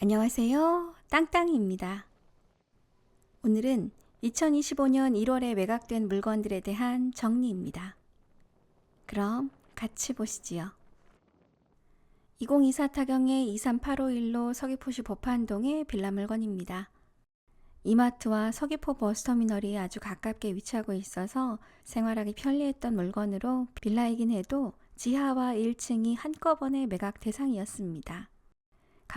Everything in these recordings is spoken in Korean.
안녕하세요. 땅땅입니다. 오늘은 2025년 1월에 매각된 물건들에 대한 정리입니다. 그럼 같이 보시지요. 2024 타경의 23851로 서귀포시 보판동의 빌라 물건입니다. 이마트와 서귀포 버스터미널이 아주 가깝게 위치하고 있어서 생활하기 편리했던 물건으로 빌라이긴 해도 지하와 1층이 한꺼번에 매각 대상이었습니다.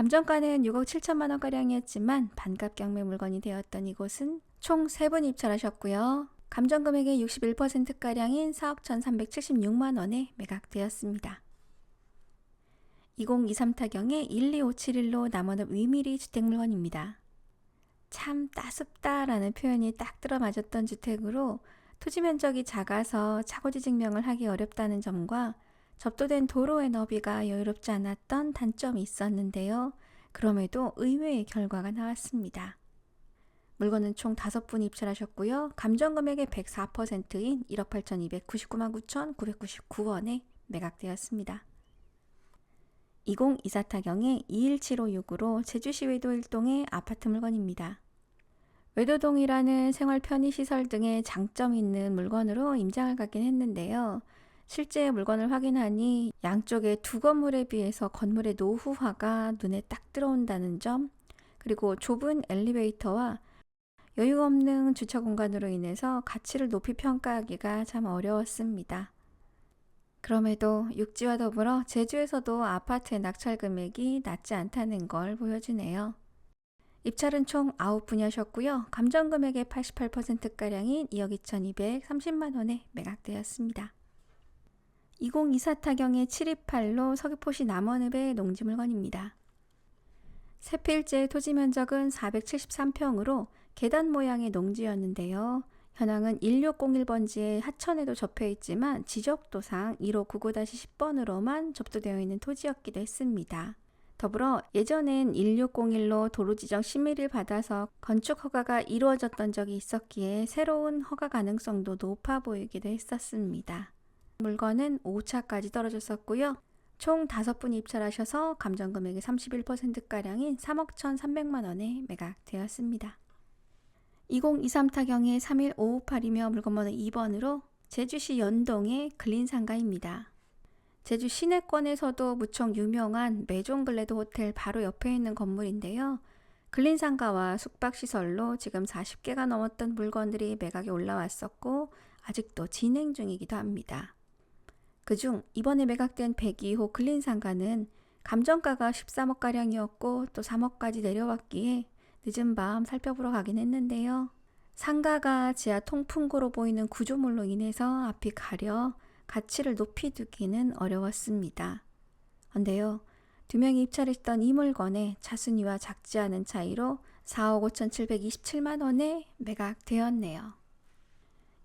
감정가는 6억 7천만 원가량이었지만 반값 경매 물건이 되었던 이곳은 총 3분 입찰하셨고요. 감정 금액의 61%가량인 4억 1,376만 원에 매각되었습니다. 2023 타경의 12571로 남원읍 위미리 주택 물건입니다. 참 따숩다라는 표현이 딱 들어맞았던 주택으로 토지 면적이 작아서 차고지 증명을 하기 어렵다는 점과 접도된 도로의 너비가 여유롭지 않았던 단점이 있었는데요. 그럼에도 의외의 결과가 나왔습니다. 물건은 총 5분 입찰하셨고요. 감정 금액의 104%인 1억 8,299만 9,999원에 매각되었습니다. 2024 타경의 21756으로 제주시 외도 1동의 아파트 물건입니다. 외도동이라는 생활 편의시설 등의 장점이 있는 물건으로 임장을 갖긴 했는데요. 실제 물건을 확인하니 양쪽에 두 건물에 비해서 건물의 노후화가 눈에 딱 들어온다는 점, 그리고 좁은 엘리베이터와 여유 없는 주차 공간으로 인해서 가치를 높이 평가하기가 참 어려웠습니다. 그럼에도 육지와 더불어 제주에서도 아파트의 낙찰 금액이 낮지 않다는 걸 보여주네요. 입찰은 총 9분이 하셨고요. 감정 금액의 88%가량인 2억 2,230만 원에 매각되었습니다. 2024 타경의 728로 서귀포시 남원읍의 농지 물건입니다. 세 필지의 토지 면적은 473평으로 계단 모양의 농지였는데요. 현황은 1601번지의 하천에도 접해 있지만 지적도상 1599-10번으로만 접도되어 있는 토지였기도 했습니다. 더불어 예전엔 1601로 도로 지정 심의를 받아서 건축 허가가 이루어졌던 적이 있었기에 새로운 허가 가능성도 높아 보이기도 했었습니다. 물건은 5차까지 떨어졌었고요. 총 5분 입찰하셔서 감정 금액의 31%가량인 3억 1,300만 원에 매각되었습니다. 2023 타경의 31558이며 물건번호 2번으로 제주시 연동의 근린상가입니다. 제주 시내권에서도 무척 유명한 메종글레드 호텔 바로 옆에 있는 건물인데요. 근린상가와 숙박시설로 지금 40개가 넘었던 물건들이 매각에 올라왔었고 아직도 진행 중이기도 합니다. 그중 이번에 매각된 102호 근린상가는 감정가가 13억가량이었고 또 3억까지 내려왔기에 늦은 밤 살펴보러 가긴 했는데요. 상가가 지하 통풍구로 보이는 구조물로 인해서 앞이 가려 가치를 높이 두기는 어려웠습니다. 근데요, 두 명이 입찰했던 이 물건의 차순위와 작지 않은 차이로 4억 5,727만 원에 매각되었네요.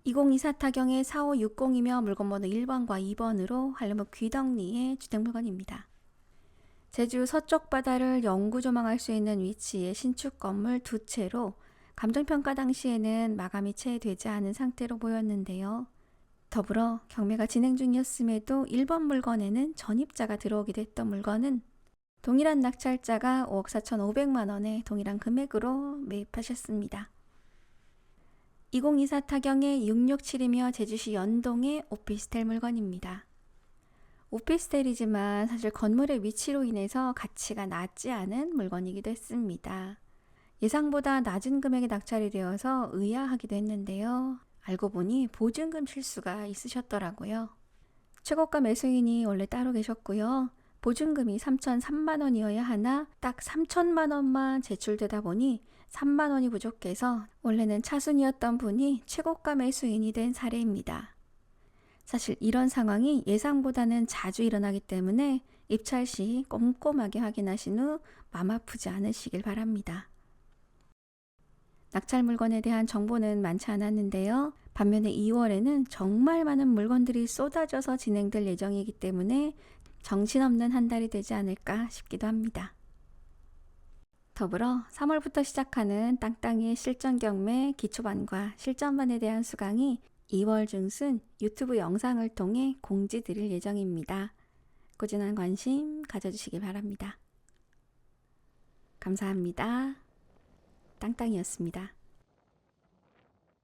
2024 타경의 4560이며 물건번호 1번과 2번으로 한림읍 귀덕리의 주택 물건입니다. 제주 서쪽 바다를 영구 조망할 수 있는 위치의 신축 건물 두 채로 감정평가 당시에는 마감이 채 되지 않은 상태로 보였는데요. 더불어 경매가 진행 중이었음에도 1번 물건에는 전입자가 들어오기도 했던 물건은 동일한 낙찰자가 5억 4천5백만 원에 동일한 금액으로 매입하셨습니다. 2024 타경의 667이며 제주시 연동의 오피스텔 물건입니다. 오피스텔이지만 사실 건물의 위치로 인해서 가치가 낮지 않은 물건이기도 했습니다. 예상보다 낮은 금액에 낙찰이 되어서 의아하기도 했는데요. 알고 보니 보증금 실수가 있으셨더라고요. 최고가 매수인이 원래 따로 계셨고요. 보증금이 3,003만 원이어야 하나 딱 3천만 원만 제출되다 보니 3만 원이 부족해서 원래는 차순이었던 분이 최고가 매수인이 된 사례입니다. 사실 이런 상황이 예상보다는 자주 일어나기 때문에 입찰 시 꼼꼼하게 확인하신 후 마음 아프지 않으시길 바랍니다. 낙찰 물건에 대한 정보는 많지 않았는데요. 반면에 2월에는 정말 많은 물건들이 쏟아져서 진행될 예정이기 때문에 정신없는 한 달이 되지 않을까 싶기도 합니다. 더불어 3월부터 시작하는 땅땅이의 실전 경매 기초반과 실전반에 대한 수강이 2월 중순 유튜브 영상을 통해 공지 드릴 예정입니다. 꾸준한 관심 가져주시기 바랍니다. 감사합니다. 땅땅이었습니다.